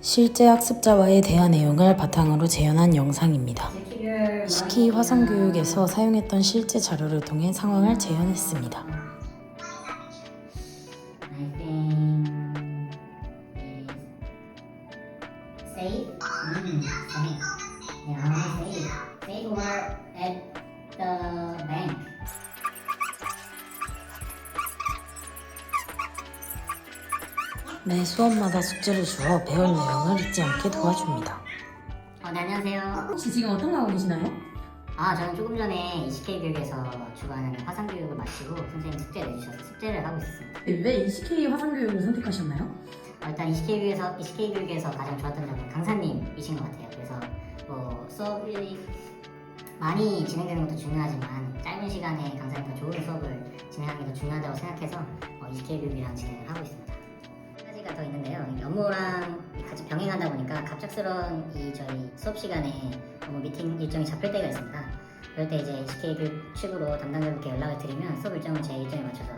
실제 학습자와의 대화 내용을 바탕으로 재현한 영상입니다. 시키 화성 교육에서 사용했던 실제 자료를 통해 상황을 재현했습니다. Mm. Yeah, at 매 수업마다 숙제를 주어 배울 내용을 잊지 않게 도와줍니다. 어, 네, 안녕하세요. 혹시 지금 어떤 거 하고 계시나요? 아, 저는 조금 전에 ECK 교육에서 주관하는 화상 교육을 마치고 선생님 숙제 내주셔서 숙제를 하고 있었습니다. 왜 ECK 화상 교육을 선택하셨나요? 어, 일단 ECK 교육에서 ECK 교육에서 가장 좋았던 점은 강사님이신 것 같아요. 그래서 뭐 수업이 많이 진행되는 것도 중요하지만 짧은 시간에 강사님과 좋은 수업을 진행하는 게 더 중요하다고 생각해서 어, ECK 교육이랑 진행을 하고 있습니다. 한 가지가 더 있는데요. 이 업무랑 같이 병행하다 보니까 갑작스러운 이 저희 수업 시간에 업무 미팅 일정이 잡힐 때가 있습니다. 그럴 때 이제 ECK 교육 측으로 담당자분께 연락을 드리면 수업 일정을 제 일정에 맞춰서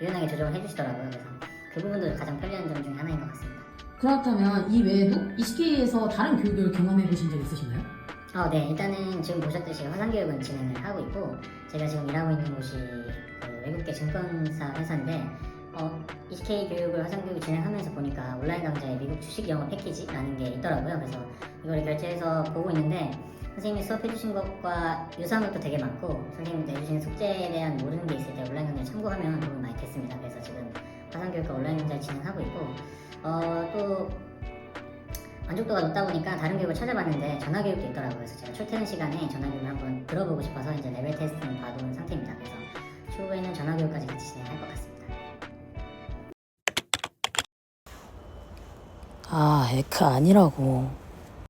유연하게 조정을 해주시더라고요. 그래서 그 부분도 가장 편리한 점 중에 하나인 것 같습니다. 그렇다면 이 외에도 ECK에서 다른 교육을 경험해 보신 적 있으신가요? 어, 네. 일단은 지금 보셨듯이 화상교육은 진행을 하고 있고 제가 지금 일하고 있는 곳이 그 외국계 증권사 회사인데 어, ECK 교육을 화상교육 진행하면서 보니까 온라인 강좌에 미국 주식 영어 패키지라는 게 있더라고요. 그래서 이걸 결제해서 보고 있는데 선생님이 수업해주신 것과 유사한 것도 되게 많고 선생님이 내주신 숙제에 대한 모르는 게 있을 때 온라인 강좌를 참고하면 도움이 많이 됐습니다. 그래서 지금 화상교육과 온라인 강좌를 진행하고 있고 어, 또 만족도가 높다 보니까 다른 교육을 찾아봤는데 전화 교육도 있더라고요. 그래서 제가 출퇴근 시간에 전화 교육을 한번 들어보고 싶어서 이제 레벨 테스트는 봐둔 상태입니다. 그래서 추후에는 전화 교육까지 같이 진행할 것 같습니 아, 에크 아니라고.